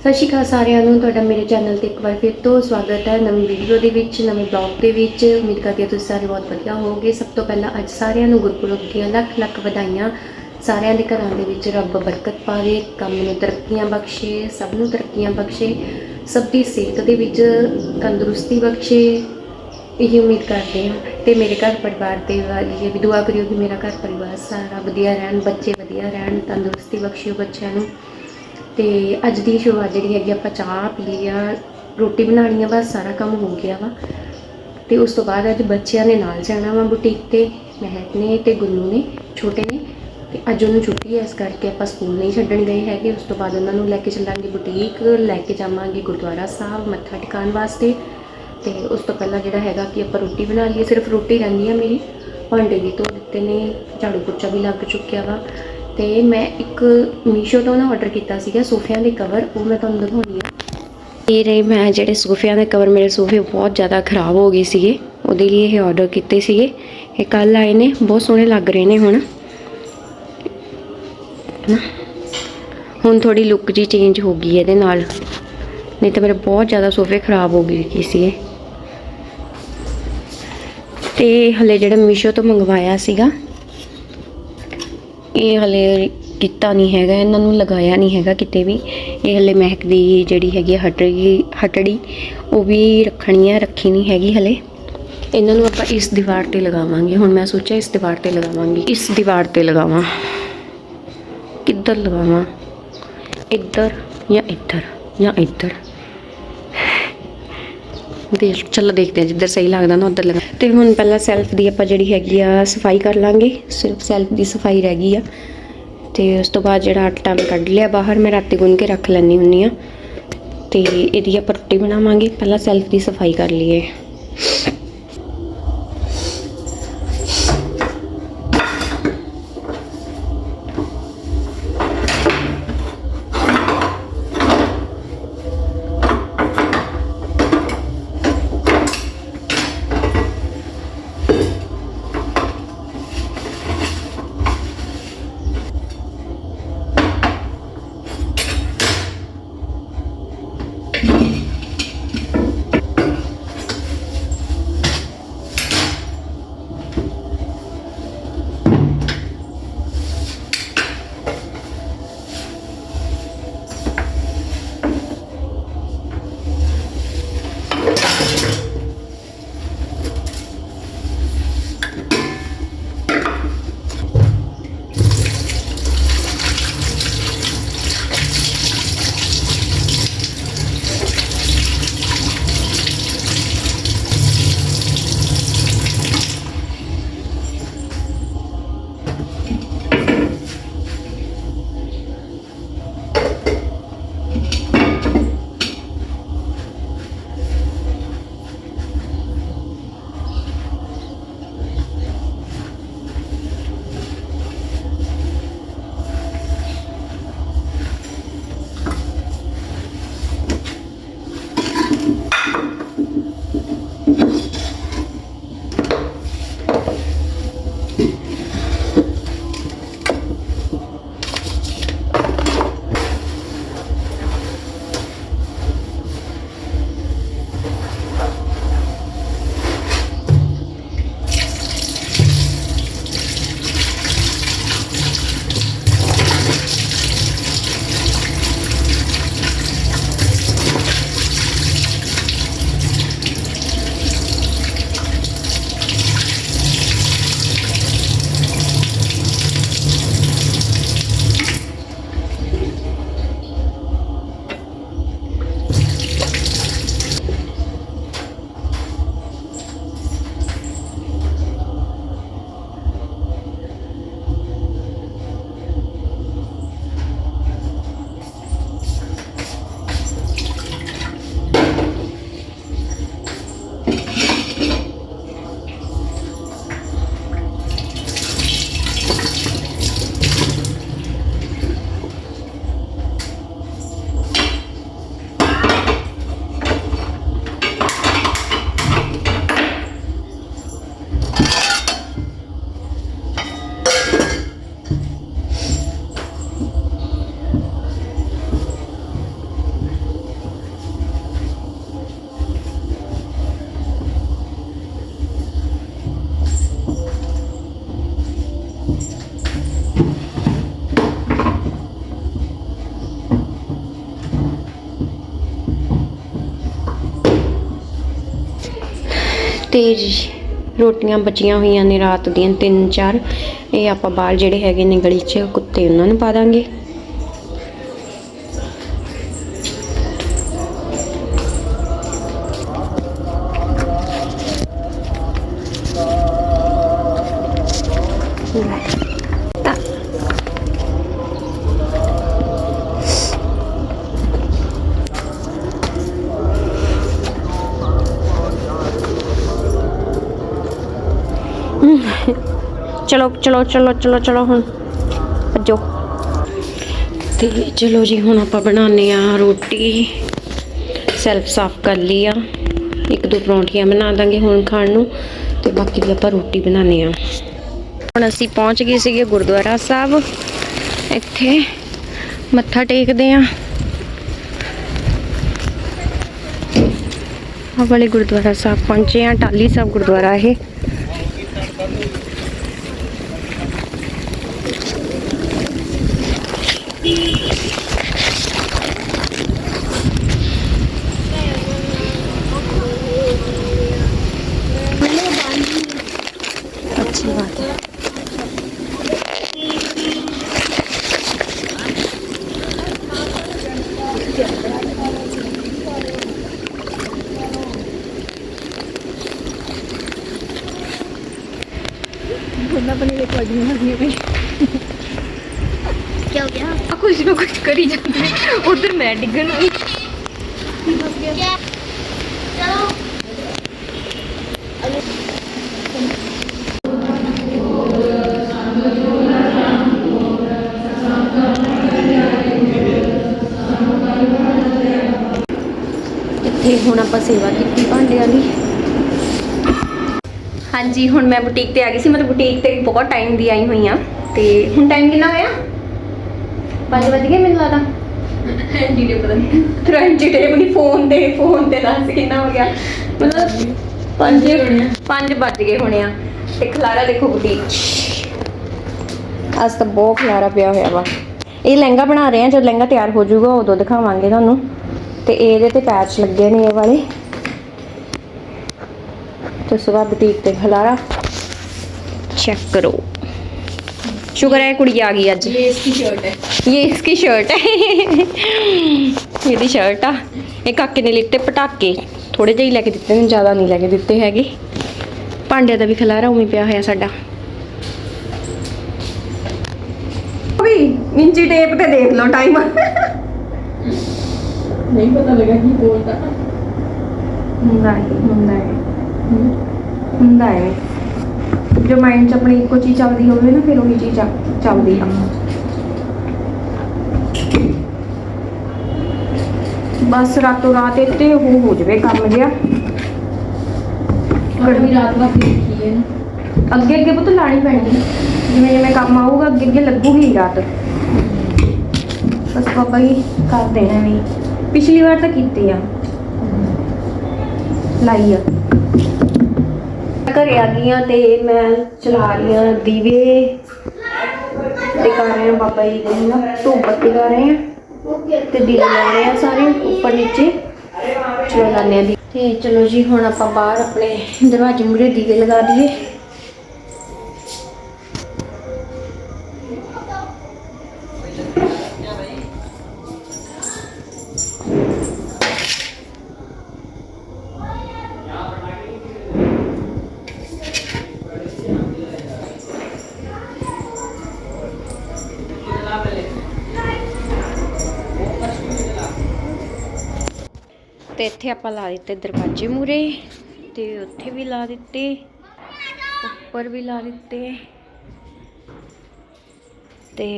ਸਤਿ ਸ਼੍ਰੀ ਅਕਾਲ ਸਾਰਿਆਂ ਨੂੰ, ਤੁਹਾਡਾ ਮੇਰੇ ਚੈਨਲ ਤੇ ਇੱਕ ਵਾਰ ਫਿਰ ਤੋਂ ਸਵਾਗਤ ਹੈ ਨਵੀਂ ਵੀਡੀਓ ਦੇ ਵਿੱਚ, ਨਵੇਂ ਬਲੌਗ ਦੇ ਵਿੱਚ। ਉਮੀਦ ਕਰਦੀ ਹਾਂ ਤੁਸੀਂ ਸਾਰੇ ਬਹੁਤ ਵਧੀਆ ਹੋਵੋਗੇ। ਸਭ ਤੋਂ ਪਹਿਲਾਂ ਅੱਜ ਸਾਰਿਆਂ ਨੂੰ ਗੁਰਪੁਰਬ ਦੀਆਂ ਲੱਖ ਲੱਖ ਵਧਾਈਆਂ। ਸਾਰਿਆਂ ਦੇ ਘਰਾਂ ਦੇ ਵਿੱਚ ਰੱਬ ਬਰਕਤ ਪਾਵੇ, ਕੰਮ ਨੂੰ ਤਰੱਕੀਆਂ ਬਖਸ਼ੇ, ਸਭ ਨੂੰ ਤਰੱਕੀਆਂ ਬਖਸ਼ੇ, ਸਭ ਦੀ ਸਿਹਤ ਦੇ ਵਿੱਚ ਤੰਦਰੁਸਤੀ ਬਖਸ਼ੇ, ਇਹ ਉਮੀਦ ਕਰਦੇ ਹਾਂ। ਤੇ ਮੇਰੇ ਘਰ ਪਰਿਵਾਰ ਦੇ ਵਾਲੀ ਵੀ ਦੁਆ ਕਰਿਓ ਕਿ ਮੇਰਾ ਘਰ ਪਰਿਵਾਰ ਸਾਰਾ ਵਧੀਆ ਰਹਿਣ, ਬੱਚੇ ਵਧੀਆ ਰਹਿਣ, ਤੰਦਰੁਸਤੀ ਬਖਸ਼ਿਓ ਬੱਚਿਆਂ ਨੂੰ। ਤੇ ਅੱਜ ਦੀ ਸ਼ੁਰੂਆਤ ਜਿਹੜੀ ਹੈਗੀ ਆਪਾਂ ਚਾਹ ਪੀ ਲਈ ਆ, ਰੋਟੀ ਬਣਾਉਣੀ ਆ, ਬਸ ਸਾਰਾ ਕੰਮ ਹੋ ਗਿਆ ਵਾ। ਤੇ ਉਸ ਤੋਂ ਬਾਅਦ ਅੱਜ ਬੱਚਿਆਂ ਦੇ ਨਾਲ ਜਾਣਾ ਵਾ ਬੁਟੀਕ ਤੇ, ਮਹਿਕ ਨੇ ਤੇ ਗੁੰਨੂ ਨੇ, ਛੋਟੇ ਨੇ। ਤੇ ਅੱਜ ਉਹਨੂੰ ਛੁੱਟੀ ਹੈ ਇਸ ਕਰਕੇ ਆਪਾਂ ਸਕੂਲ ਨਹੀਂ ਛੱਡਣ ਗਏ ਹੈਗੇ। ਉਸ ਤੋਂ ਬਾਅਦ ਉਹਨਾਂ ਨੂੰ ਲੈ ਕੇ ਚੱਲਾਂਗੇ ਬੁਟੀਕ ਲੈ ਕੇ ਜਾਵਾਂਗੇ ਗੁਰਦੁਆਰਾ ਸਾਹਿਬ, ਮੱਥਾ ਟਿਕਾਉਣ ਵਾਸਤੇ। ਤੇ ਉਸ ਤੋਂ ਪਹਿਲਾਂ ਜਿਹੜਾ ਹੈਗਾ ਕਿ ਆਪਾਂ ਰੋਟੀ ਬਣਾ ਲਈਏ, ਸਿਰਫ ਰੋਟੀ ਰਹਿੰਦੀ ਆ ਮੇਰੀ। ਭਾਂਡੇ ਵੀ ਧੋ ਦਿੱਤੇ ਨੇ ਝਾੜੂ ਪੋਚਾ ਵੀ ਲੱਗ ਚੁੱਕਿਆ ਵਾ। ਤੇ ਮੈਂ ਇੱਕ ਮੀਸ਼ੋ ਤੋਂ ਨਾ ਆਰਡਰ ਕੀਤਾ ਸੀਗਾ, ਸੋਫਿਆਂ ਦੇ ਕਵਰ ਉਹ ਮੈਂ ਤੁਹਾਨੂੰ ਦਿਖਾਉਣੀ ਆ। ਇਹ ਰਹੇ ਮੈਂ ਜਿਹੜੇ ਸੋਫਿਆਂ ਦੇ ਕਵਰ ਮੇਰੇ ਸੋਫੇ ਬਹੁਤ ਜ਼ਿਆਦਾ ਖਰਾਬ ਹੋ ਗਏ ਸੀਗੇ, ਉਹਦੇ ਲਈ ਇਹ ਆਰਡਰ ਕੀਤੇ ਸੀਗੇ। ਇਹ ਕੱਲ ਆਏ ਨੇ, ਬਹੁਤ ਸੋਹਣੇ ਲੱਗ ਰਹੇ ਨੇ ਹੁਣ। ਨਾ ਹੁਣ ਥੋੜੀ ਲੁੱਕ ਜੀ ਚੇਂਜ ਹੋ ਗਈ ਇਹਦੇ ਨਾਲ। ਨਹੀਂ ਤਾਂ ਮੇਰੇ ਬਹੁਤ ਜ਼ਿਆਦਾ ਸੋਫੇ ਖਰਾਬ ਹੋ ਗਏ ਸੀਗੇ ਤੇ ਹਲੇ ਜਿਹੜਾ ਮੀਸ਼ੋ ਤੋਂ ਮੰਗਵਾਇਆ ਸੀਗਾ ਇਹ ਹਲੇ ਕੀਤਾ ਨਹੀਂ ਹੈਗਾ, ਇਹਨਾਂ ਨੂੰ ਲਗਾਇਆ ਨਹੀਂ ਹੈਗਾ ਕਿਤੇ ਵੀ। ਇਹ ਹਲੇ ਮਹਿਕ ਦੀ ਜਿਹੜੀ ਹੈਗੀ ਆ ਹਟੜੀ ਹਟੜੀ, ਉਹ ਵੀ ਰੱਖਣੀ ਹੈ ਰੱਖੀ ਨਹੀਂ ਹੈਗੀ ਹਲੇ। ਇਹਨਾਂ ਨੂੰ ਆਪਾਂ ਇਸ ਦੀਵਾਰ ਤੇ ਲਗਾਵਾਂਗੇ। ਹੁਣ ਮੈਂ ਸੋਚਿਆ ਇਸ ਦੀਵਾਰ ਤੇ ਲਗਾਵਾਂਗੀ। ਇਸ ਦੀਵਾਰ ਤੇ ਲਗਾਵਾਂ। ਕਿੱਧਰ ਲਗਾਵਾਂ? ਇੱਧਰ ਜਾਂ ਇੱਧਰ ਜਾਂ ਇੱਧਰ? ਦੇਖ ਚਲੋ ਦੇਖਦੇ ਹਾਂ, ਜਿੱਧਰ ਸਹੀ ਲੱਗਦਾ ਨਾ ਉੱਧਰ ਲਗਾ ਤੇ ਹੁਣ ਪਹਿਲਾਂ ਸੈਲਫ ਦੀ ਆਪਾਂ ਜਿਹੜੀ ਹੈਗੀ ਆ, ਸਫ਼ਾਈ ਕਰ ਲਾਂਗੇ। ਸਿਰਫ ਸੈਲਫ ਦੀ ਸਫ਼ਾਈ ਰਹਿ ਗਈ ਆ। ਤੇ ਉਸ ਤੋਂ ਬਾਅਦ ਜਿਹੜਾ ਆਟਾ ਮੈਂ ਕੱਢ ਲਿਆ ਬਾਹਰ, ਮੈਂ ਰਾਤੀ ਗੁੰਨ ਕੇ ਰੱਖ ਲੈਣੀ ਹੁੰਨੀ ਆ। ਤੇ ਇਹਦੀ ਆਪਾਂ ਰੋਟੀ ਬਣਾਵਾਂਗੇ। ਪਹਿਲਾਂ ਸੈਲਫ ਦੀ ਸਫ਼ਾਈ ਕਰ ਲਈਏ। ਤੇ ਰੋਟੀਆਂ ਬਚੀਆਂ ਹੋਈਆਂ ਨੇ ਰਾਤ ਦੀਆਂ ਤਿੰਨ ਚਾਰ। ਇਹ ਆਪਾਂ ਬਾਹਰ ਜਿਹੜੇ ਹੈਗੇ ਨੇ ਗਲੀ 'ਚ, ਕੁੱਤੇ ਉਹਨਾਂ ਨੂੰ ਪਾ ਦਾਂਗੇ। ਚਲੋ ਚਲੋ ਚਲੋ ਚਲੋ ਚਲੋ ਹੁਣ। ਭੱਜੋ। ਤੇ ਚਲੋ ਜੀ, ਹੁਣ ਆਪਾਂ ਬਣਾਉਂਦੇ ਆ ਰੋਟੀ। ਸੈਲਫ ਸਾਫ਼ ਕਰ ਲਈ ਆ। ਇੱਕ ਦੋ ਪਰੌਂਠੀਆਂ ਬਣਾ ਦਾਂਗੇ ਹੁਣ ਖਾਣ ਨੂੰ। ਤੇ ਬਾਕੀ ਦੀ ਆਪਾਂ ਰੋਟੀ ਬਣਾਉਂਦੇ ਆ ਹੁਣ ਅਸੀਂ ਪਹੁੰਚ ਗਏ ਸੀਗੇ ਗੁਰਦੁਆਰਾ ਸਾਹਿਬ। ਇੱਥੇ ਮੱਥਾ ਟੇਕਦੇ ਆ ਆ ਵਾਲੇ ਗੁਰਦੁਆਰਾ ਸਾਹਿਬ ਪਹੁੰਚੇ ਆ ਟਾਲੀ ਸਾਹਿਬ ਗੁਰਦੁਆਰਾ ਇਹ। ਉਹਨਾਂ ਬਣੇ ਲੈ ਕੇ ਆਜੀ ਹੱਸਣੀ ਪਈ ਕੀ ਹੋ ਗਿਆ? ਆ ਕੁਝ ਨਾ ਕੁਝ ਕਰੀ ਜਾਂਦੇ। ਉਧਰ ਮੈਂ ਡਿੱਗਣ ਨੂੰ ਫਸ ਗਿਆ ਚਲੋ ਤੇ ਹੁਣ ਆਪਾਂ ਸੇਵਾ ਕੀਤੀ ਭਾਂਡਿਆਂ ਦੀ। ਹਾਂਜੀ ਹੁਣ ਮੈਂ ਬੁਟੀਕ ਤੇ ਆ ਗਈ ਸੀ। ਮਤਲਬ ਬੁਟੀਕ ਤੇ ਬਹੁਤ ਟਾਈਮ ਦੀ ਆਈ ਹੋਈ ਆ। ਤੇ ਹੁਣ ਟਾਈਮ ਕਿੰਨਾ ਹੋਇਆ? 5 ਵਜ ਗਏ ਮੈਨੂੰ ਲੱਗਦਾ। ਜੀ ਦੇ ਪਤਾ ਨਹੀਂ। ਟ੍ਰੈਂਡ ਜੀ ਟੇਪ ਨਹੀਂ ਫੋਨ ਦੇ ਫੋਨ ਤੇ ਦੱਸ ਕਿੰਨਾ ਹੋ ਗਿਆ। ਮਤਲਬ 5 5 ਵੱਜ ਗਏ ਹੋਣੇ ਆ। ਤੇ ਖਲਾਰਾ ਦੇਖੋ ਬੁਟੀਕ। ਅੱਜ ਤਾਂ ਬਹੁਤ ਖਲਾਰਾ ਪਿਆ ਹੋਇਆ ਵਾ। ਇਹ ਲਹਿੰਗਾ ਬਣਾ ਰਹੇ ਆ ਜਦ ਲਹਿੰਗਾ ਤਿਆਰ ਹੋ ਜਾਊਗਾ ਉਦੋਂ ਦਿਖਾਵਾਂਗੇ ਤੁਹਾਨੂੰ। ਤੇ ਇਹਦੇ ਤੇ ਪੈਚ ਲੱਗੇ ਨੇ ਇਹ ਵਾਲੇ। ਤੇ ਸਵਾ ਬੁਟੀਕ ਤੇ ਖਲਾਰਾ। ਚੈੱਕ ਕਰੋ। ਸ਼ੁਕਰ ਹੈ ਕੁੜੀ ਆ ਗਈ ਅੱਜ। ਇਹ ਇਸकी ਸ਼ਰਟ ਹੈ। ਇਹ ਇਸकी ਸ਼ਰਟ ਆ। ਇਹ ਕਾਕੇ ਨੇ ਲਿੱਤੇ ਪਟਾਕੇ। ਥੋੜੇ ਜਿਹੇ ਲੈ ਕੇ ਦਿੱਤੇ ਨੇ ਜ਼ਿਆਦਾ ਨਹੀਂ ਲੈ ਕੇ ਦਿੱਤੇ ਹੈਗੇ। ਭਾਂਡਿਆਂ ਦਾ ਵੀ ਖਲਾਰਾ ਉਵੇਂ ਪਿਆ ਹੋਇਆ ਸਾਡਾ। ਵੀ ਮਿੰਚੀ ਟੇਪ ਤੇ ਦੇਖ ਲਓ ਟਾਈਮ ਨਹੀਂ ਪਤਾ ਲੱਗਾ ਕੀ ਬੋਲਦਾ। ਹੁੰਦਾ ਹੈ ਹੁੰਦਾ ਹੈ। ਹੁੰਦਾ ਹੈ ਜੋ ਮਾਈਂਡ 'ਚ ਆਪਣੀ ਇੱਕੋ ਚੀਜ਼ ਚੱਲਦੀ ਹੋਵੇ ਨਾ ਫਿਰ ਉਹੀ ਚੀਜ਼ ਚੱਲਦੀ ਆ। ਬਸ ਰਾਤੋਂ ਰਾਤ ਇੱਥੇ ਉਹ ਹੋ ਜਵੇ ਕੰਮ ਜਿਆ ਗਰਮੀ ਰਾਤ ਵਾਰ ਦੇਖੀ ਹੈ। ਅੱਗੇ ਅੱਗੇ ਪੁੱਤ ਲਾਣੀ ਪੈਣੀ। ਜਿਵੇਂ ਜਿਵੇਂ ਕੰਮ ਆਊਗਾ ਅੱਗੇ ਅੱਗੇ ਲੱਗੂਗੀ ਰਾਤ। ਬਸ ਬਾਬਾ ਜੀ ਕਰ ਦੇਣਾ ਵੀ। ਪਿਛਲੀ ਵਾਰ ਤਾਂ ਕੀਤੀ ਆ। ਲਾਈ ਆ। ਘਰੇ ਆ ਗਈ ਆ ਤੇ ਮੈਂ ਚਲਾ ਰਹੀ ਆ ਦੀਵੇ ਤੇ ਕਰ ਰਹੇ ਆ ਬਾਬਾ ਜੀ ਦੇ ਨਾ ਧੂਪ ਬੱਤੀ ਕਰ ਰਹੇ ਆ ਤੇ ਦੀਵੇ ਲਾ ਰਹੇ ਆ ਸਾਰੇ ਉੱਪਰ ਨੀਚੇ। ਚਲੋ ਲਾਉਂਦੇ ਆ ਦੀ ਤੇ ਚਲੋ ਜੀ, ਹੁਣ ਆਪਾਂ ਬਾਹਰ ਆਪਣੇ ਦਰਵਾਜ਼ੇ ਮੂਹਰੇ ਦੀਵੇ ਲਗਾ ਦਈਏ। ਤੇ ਇੱਥੇ ਆਪਾਂ ਲਾ ਦਿੱਤੇ ਦਰਵਾਜ਼ੇ ਮੂਰੇ ਤੇ ਉੱਥੇ ਵੀ ਲਾ ਦਿੱਤੇ, ਉੱਪਰ ਵੀ ਲਾ ਦਿੱਤੇ ਤੇ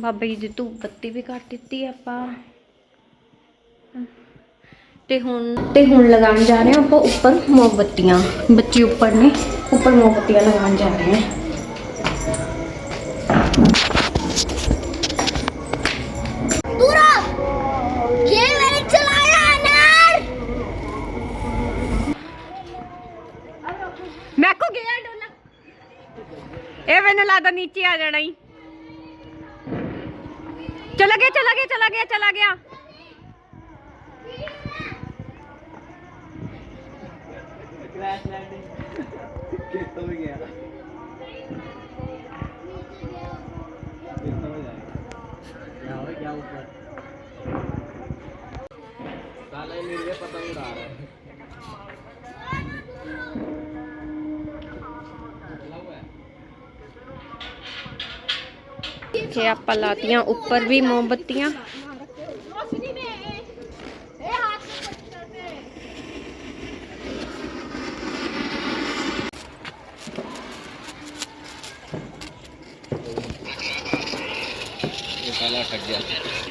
ਬਾਬਾ ਜੀ ਦੀ ਧੂਪ ਬੱਤੀ ਵੀ ਕੱਟ ਦਿੱਤੀ ਆਪਾਂ। ਤੇ ਹੁਣ ਤੇ ਹੁਣ ਲਗਾਉਣ ਜਾ ਰਹੇ ਹਾਂ ਆਪਾਂ ਉੱਪਰ ਮੋਮਬੱਤੀਆਂ। ਬੱਚੇ ਉੱਪਰ ਨੇ, ਉੱਪਰ ਮੋਮਬੱਤੀਆਂ ਲਗਾਉਣ ਜਾ ਰਹੇ ਹਾਂ। लगता नीचे आ जाना ही। चला गया चला गया चला गया चला गया। क्या हो गया? क्या ऊपर साला ये पतंग उड़ा रहा है। ਇੱਥੇ ਆਪਾਂ ਲਾਤੀਆਂ ਉੱਪਰ ਵੀ ਮੋਮਬੱਤੀਆਂ रोशनी में ए हाथ से पकड़ दे ये साला अटक गया